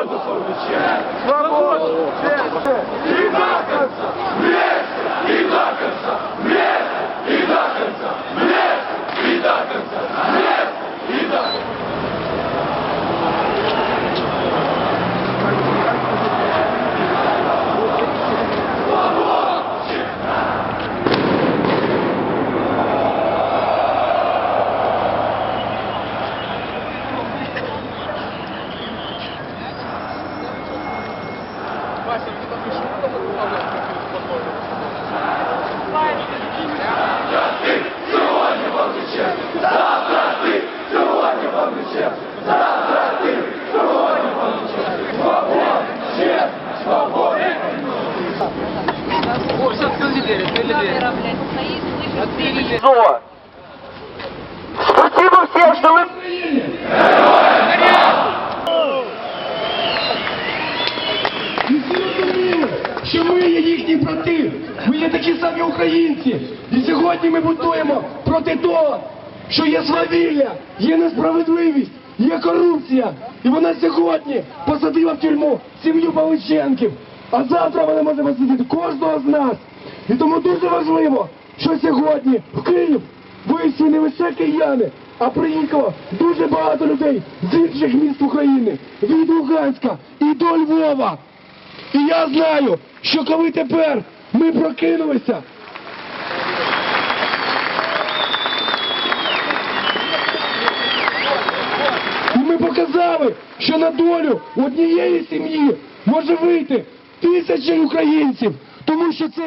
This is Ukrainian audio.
Свободу свободу, Свободу! Спасибо всем, что вы... що ми є їхні брати. Ми є такі самі українці. І сьогодні ми будуємо проти того, що є свавілля, є несправедливість, є корупція. І вона сьогодні посадила в тюрму сім'ю Павличенків. А завтра вона може посадити кожного з нас. І тому дуже важливо, що сьогодні в Київ вийшли не лише кияни, а приїхало дуже багато людей з інших міст України, від Луганська і до Львова. І я знаю, що коли тепер ми прокинулися, і ми показали, що на долю однієї сім'ї може вийти тисячі українців, тому що це.